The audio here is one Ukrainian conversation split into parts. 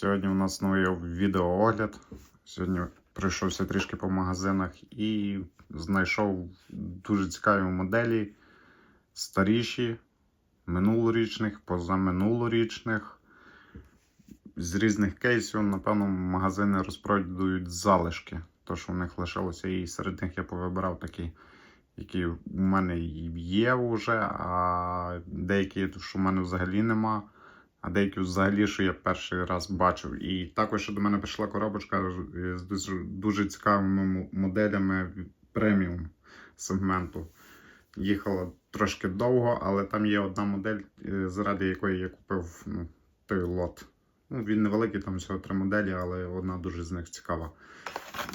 Сьогодні у нас новий відеоогляд. Сьогодні пройшовся трішки по магазинах і знайшов дуже цікаві моделі, старіші, минулорічних, позаминулорічних. З різних кейсів, напевно, магазини розпродають залишки. То, що в них лишилося, і серед них я повибирав такі, які у мене є вже, а деякі, що в мене взагалі нема. А деякі взагалі, що я перший раз бачив. І також до мене прийшла коробочка з дуже, цікавими моделями преміум сегменту. Їхала трошки довго, але там є одна модель, е, заради якої я купив ну, той лот. Ну, він невеликий, там всього три моделі, але одна дуже з них цікава.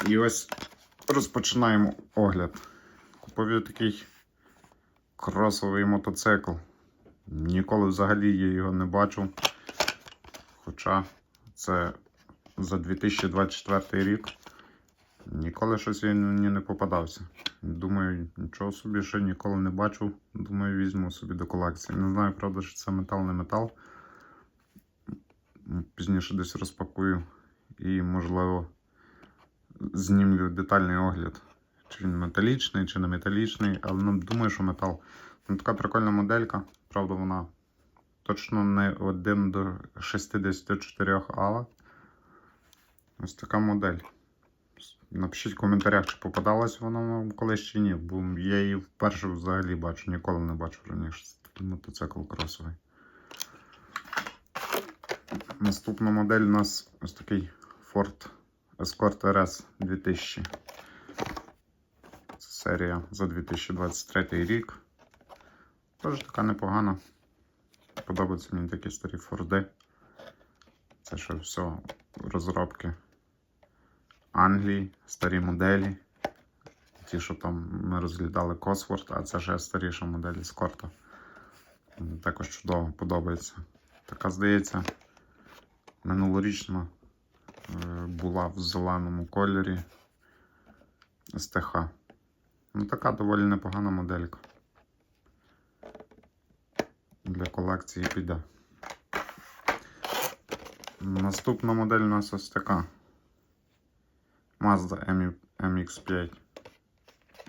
І ось розпочинаємо огляд. Купив я такий кросовий мотоцикл. Ніколи взагалі я його не бачив. Хоча це за 2024 рік. Ніколи щось він мені не попадався. Думаю, нічого собі ще ніколи не бачив. Думаю, візьму собі до колекції. Не знаю, правда, що це метал, не метал. Пізніше десь розпакую і, можливо, знімлю детальний огляд. Чи він металічний, чи не металічний, але ну, думаю, що метал. Ну, така прикольна моделька. Правда, вона точно не 1 до 64, але ось така модель. Напишіть в коментарях, чи попадалась вона вам колись чи ні, бо я її вперше взагалі бачу, ніколи не бачив раніше. Мотоцикл кросовий. Наступна модель у нас ось такий Ford Escort RS 2000. Це серія за 2023 рік. Теж така непогана. Подобаються мені такі старі Форди. Це ще все розробки Англії, старі моделі. Ті, що там ми розглядали Косворд, а це ще старіша модель Ескорта. Також чудово подобається. Така, здається, минулорічна е, була в зеленому кольорі СТХ. Ну, така доволі непогана моделька. Для колекції піде. Наступна модель у нас ось така. Mazda MX5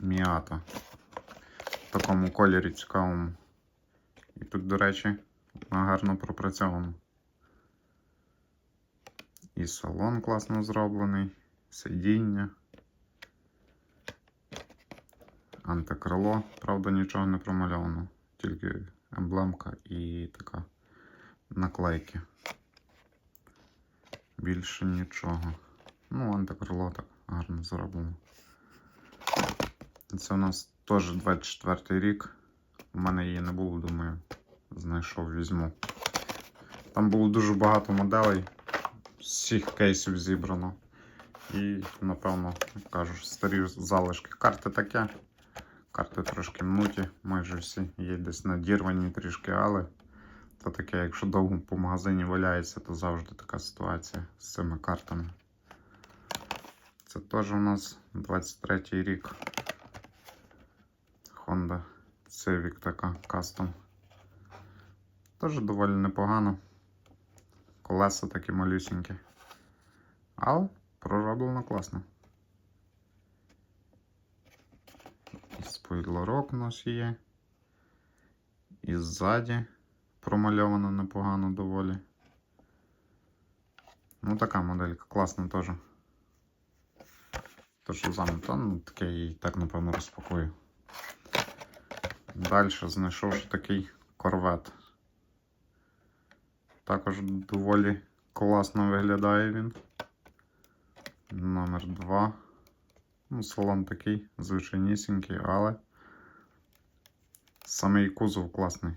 Miata. В такому кольорі цікавому. І тут, до речі, гарно пропрацьовано. І салон класно зроблений, сидіння. Антикрило, правда, нічого не промальовано, тільки емблемка і така наклейки. Більше нічого. Ну, антикрило так гарно зроблено. Це у нас теж 24 рік. У мене її не було, думаю, знайшов, візьму. Там було дуже багато моделей, всіх кейсів зібрано. І, напевно, кажу, старі залишки. Карти таке. Карти трошки мнуті, майже всі. Є десь надірвані трішки, але це таке, якщо довго по магазині валяється, то завжди така ситуація з цими картами. Це теж у нас 23 рік. Honda Civic така кастом. Теж доволі непогано. Колеса такі малюсінькі. Але пророблено класно. Спойлерок у нас є. І ззаді промальовано непогано доволі. Ну, така моделька класна теж. То, що замовто, ну таке я так, напевно, розпакую. Далі знайшов такий корвет. Також доволі класно виглядає він. Номер 2. Ну, салон такий, звичайнісінький, але самий кузов класний.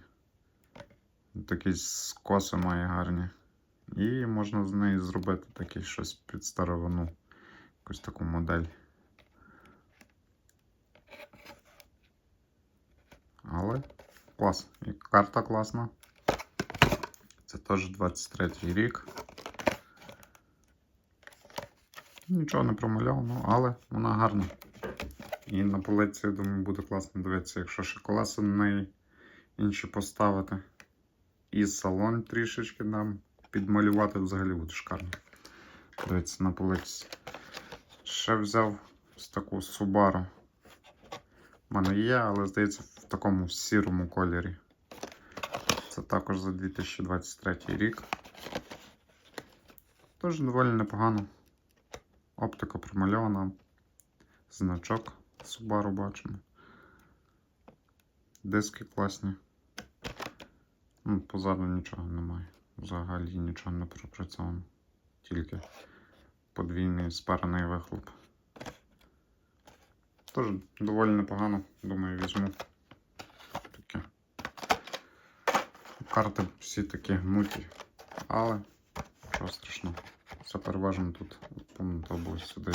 Такий скоси має гарні. І можна з неї зробити такий щось під старовину. Якусь таку модель. Але клас. І карта класна. Це теж 23 рік. Нічого не промальовано, але вона гарна. І на полиці, я думаю, буде класно дивитися, якщо ще колеса на неї інші поставити. І салон трішечки нам підмалювати взагалі буде шикарно. Дивіться, на полиці. Ще взяв ось таку Subaru. У мене є, але здається, в такому сірому кольорі. Це також за 2023 рік. Тож доволі непогано. Оптика промальована. Значок Subaru бачимо. Диски класні. Ну, позаду нічого немає. Взагалі нічого не пропрацьовано. Тільки подвійний спарений вихлоп. Тож доволі непогано, думаю, візьму таке. Карти всі такі гнуті, але нічого страшного. Все переважно тут або сюди.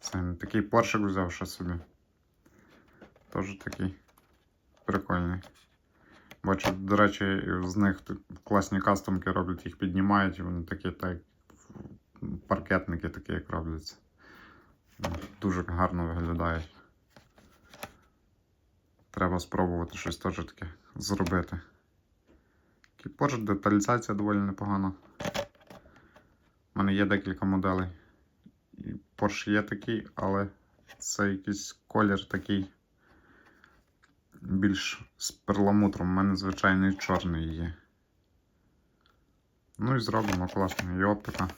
Це такий поршик взяв ще собі. Теж такий прикольний. Бачу, до речі, з них класні кастомки роблять, їх піднімають, і вони такі, так, паркетники такі, як робляться. Дуже гарно виглядають. Треба спробувати щось теж таке зробити. Такий деталізація доволі непогана. У мене є декілька моделей. І Porsche є такий, але це якийсь колір такий більш з перламутром. У мене звичайний чорний є. Ну і зроблено класно. І оптика.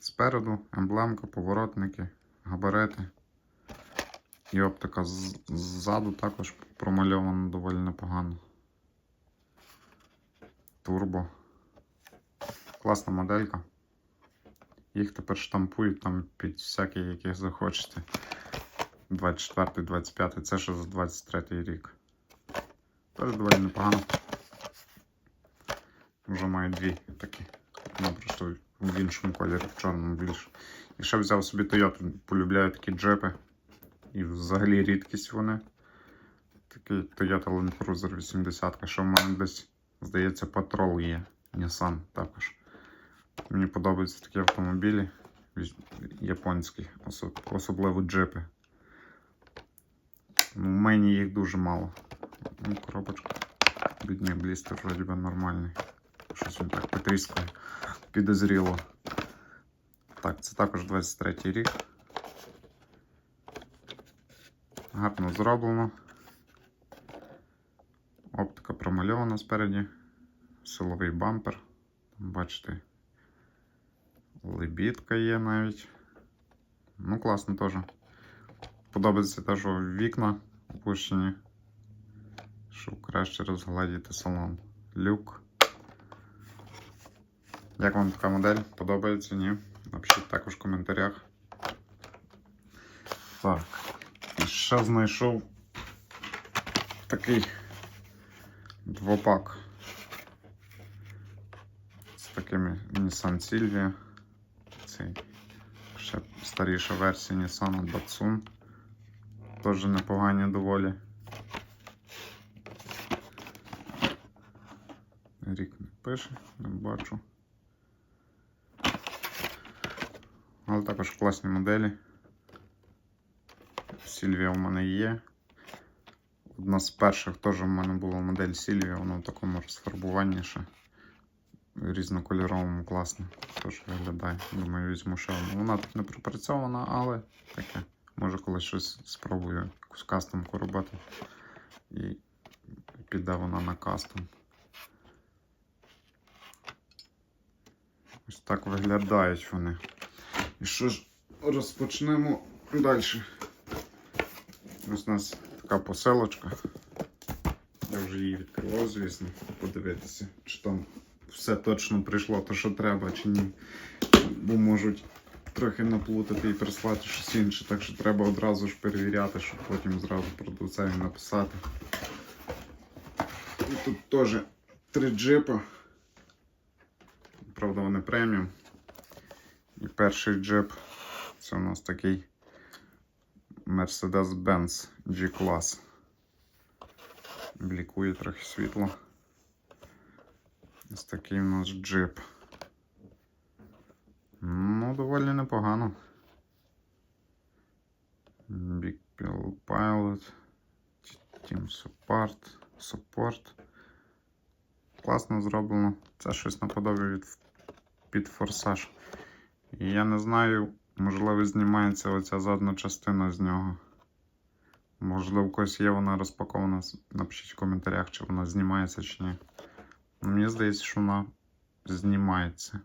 Спереду емблемка, поворотники, габарити. І оптика ззаду також промальована доволі непогано. Турбо. Класна моделька. Їх тепер штампують там під всякі, які захочете. 24, 25, це ще за 23 рік. Теж доволі непогано. Вже маю дві такі. Ну, просто в іншому кольорі, в чорному більше. І ще взяв собі Toyota. Полюбляю такі джепи. І взагалі рідкість вони. Такий Toyota Land Cruiser 80. Що в мене десь, здається, Patrol є. Nissan також. Мені подобаються такі автомобілі. Японські, особливо джипи. Ну, в мені їх дуже мало. Ну, коробочка. Бідний блістер вроді би нормальний. Щось він так потріскає. Підозріло. Так, це також 23 рік. Гарно зроблено. Оптика промальована спереді. Силовий бампер. Бачите, лебідка є навіть. Ну, класно теж. Подобається те, що вікна опущені, щоб краще розгладіти салон. Люк. Як вам така модель? Подобається? Ні? Напишіть також в коментарях. Так. Ще знайшов такий двопак з такими Nissan Silvia. Цей ще старіша версія Nissan Datsun. Теж непогані доволі. Рік не пише, не бачу. Але також класні моделі. Сільвія у мене є. Одна з перших теж у мене була модель Сільвія, вона в такому розфарбуванні ще різнокольоровому класно. Теж виглядає. Думаю, візьму ще одну. Вона тут не пропрацьована, але таке. Може колись щось спробую якусь кастомку робити. І піде вона на кастом. Ось так виглядають вони. І що ж, розпочнемо далі. Ось у нас така поселочка. Я вже її відкривав, звісно, подивитися, чи там все точно прийшло, то що треба, чи ні. Бо можуть трохи наплутати і прислати щось інше, так що треба одразу ж перевіряти, щоб потім зразу продавцеві написати. І тут теж три джипа. Правда, вони преміум. І перший джип це у нас такий Mercedes-Benz G-Class. Блікує трохи світло. Ось такий у нас джип. Ну, доволі непогано. Big Pill Pilot. Team Support. Support. класно зроблено. Це щось наподобі від під форсаж. І я не знаю, можливо, знімається оця задна частина з нього. Можливо, в когось є вона розпакована. Напишіть в коментарях, чи вона знімається чи ні. Мені здається, що вона знімається.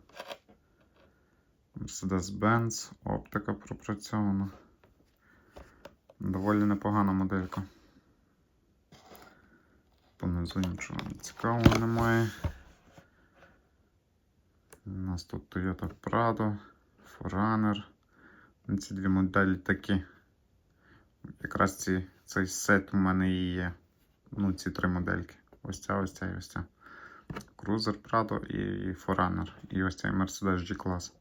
Mercedes-Benz, оптика пропрацьована. Доволі непогана моделька. Понизу нічого цікавого немає. У нас тут Toyota Prado, Forerunner. Ну, Ці дві моделі такі. Якраз ці, цей сет у мене і є. Ну, ці три модельки. Ось ця, ось ця і ось ця. Cruiser Prado і Forerunner. І ось цей Mercedes G-Class.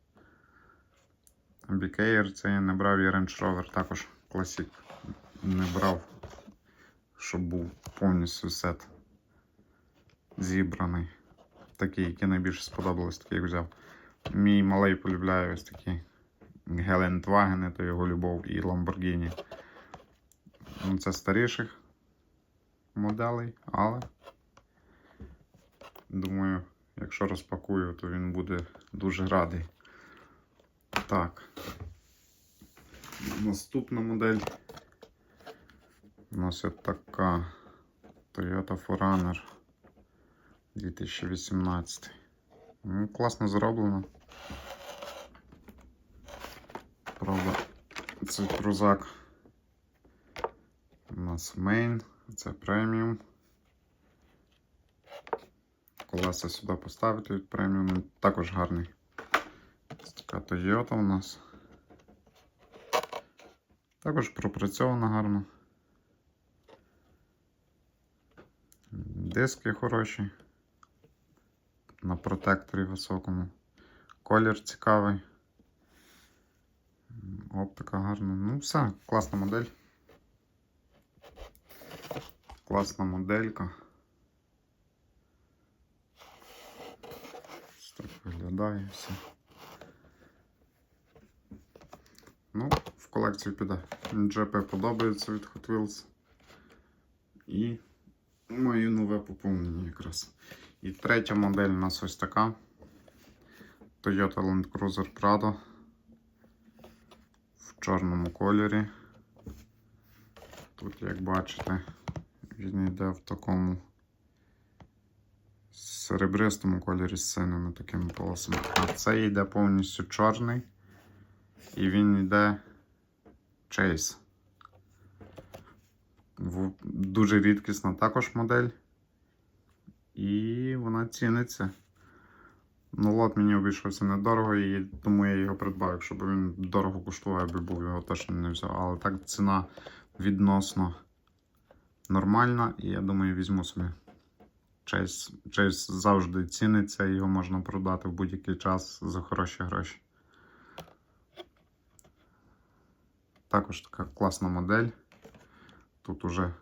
BKR це я не брав і Range Rover також Classic. Не брав, щоб був повністю сет зібраний. Такий, який найбільше сподобалось, такий взяв. Мій малий полюбляє ось такі Гелендвагени, то його любов і Lamborghini. Ну, це старіших моделей, але думаю, якщо розпакую, то він буде дуже радий. Так. Наступна модель. У нас є така Toyota Forerunner 2018. Ну, класно зроблено. Правда, цей крузак у нас мейн, це преміум. Колеса сюди поставити від преміум, також гарний. Це така Toyota у нас. Також пропрацьована гарно. Диски хороші. На протекторі високому. Колір цікавий. Оптика гарна. Ну, все, класна модель. Класна моделька. Ось Так виглядає все. Ну, в колекцію піде. GP подобається від Hot Wheels. І маю нове поповнення якраз. І третя модель у нас ось така. Toyota Land Cruiser Prado. В чорному кольорі. Тут, як бачите, він йде в такому серебристому кольорі з синими такими полосами. А це йде повністю чорний. І він йде Chase. Дуже рідкісна також модель. І вона ціниться. Ну, лот мені обійшовся недорого, і тому я його придбав. Якщо б він дорого коштував, я би був його точно не взяв. Але так ціна відносно нормальна, і я думаю, візьму собі. Чейс, Чейс завжди ціниться, його можна продати в будь-який час за хороші гроші. Також така класна модель. Тут уже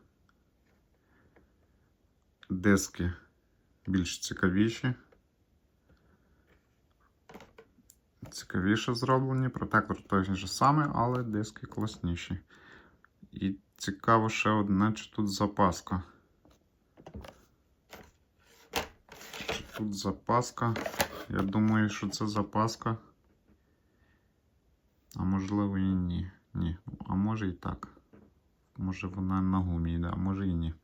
диски більш цікавіші. Цікавіше зроблені. Протектор той же самий, але диски класніші. І цікаво ще одне, чи тут запаска. Тут запаска? Я думаю, що це запаска. А можливо і ні. Ні. А може і так. Може вона на гумі йде, а може і ні.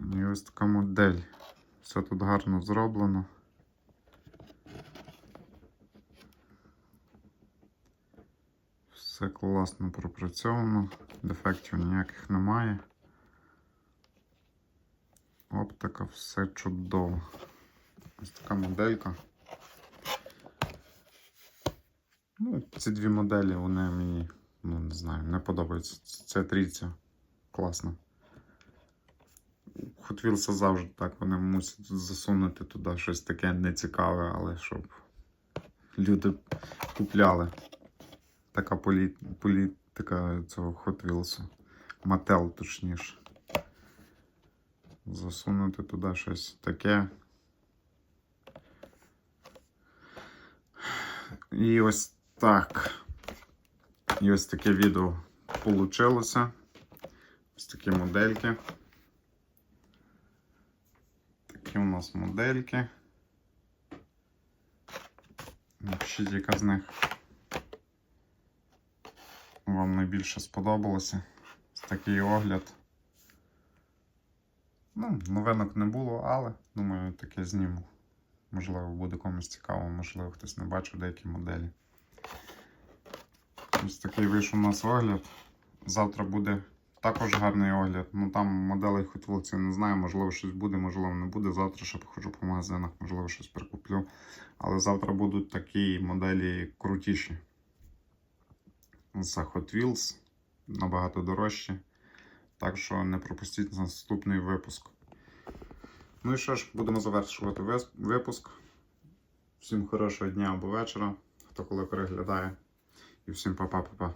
І ось така модель. Все тут гарно зроблено. Все класно пропрацьовано, дефектів ніяких немає. Оптика, все чудово. Ось така моделька. Ну, ці дві моделі, вони мені, ну не знаю, не подобаються. Це трійця. Класно. Hot Wheels завжди так, вони мусять засунути туди щось таке нецікаве, але щоб люди купляли. Така полі... політика цього Hot Wheels. Mattel, точніше. Засунути туди щось таке. І ось так. І ось таке відео получилося. Ось такі модельки. такі у нас модельки. Напишіть, яка з них вам найбільше сподобалося. Ось такий огляд. Новинок не було, але думаю, таке зніму. Можливо, буде комусь цікаво, можливо, хтось не бачив деякі моделі. Ось такий вийшов у нас огляд. Завтра буде також гарний огляд. Ну там моделей Wheels не знаю, можливо, щось буде, можливо, не буде. Завтра ще походжу по магазинах, можливо, щось прикуплю. Але завтра будуть такі моделі крутіші. За Hot Wheels набагато дорожчі. Так що не пропустіть наступний випуск. Ну і що ж, будемо завершувати випуск. Всім хорошого дня або вечора, хто коли переглядає. І всім па-па-па-па.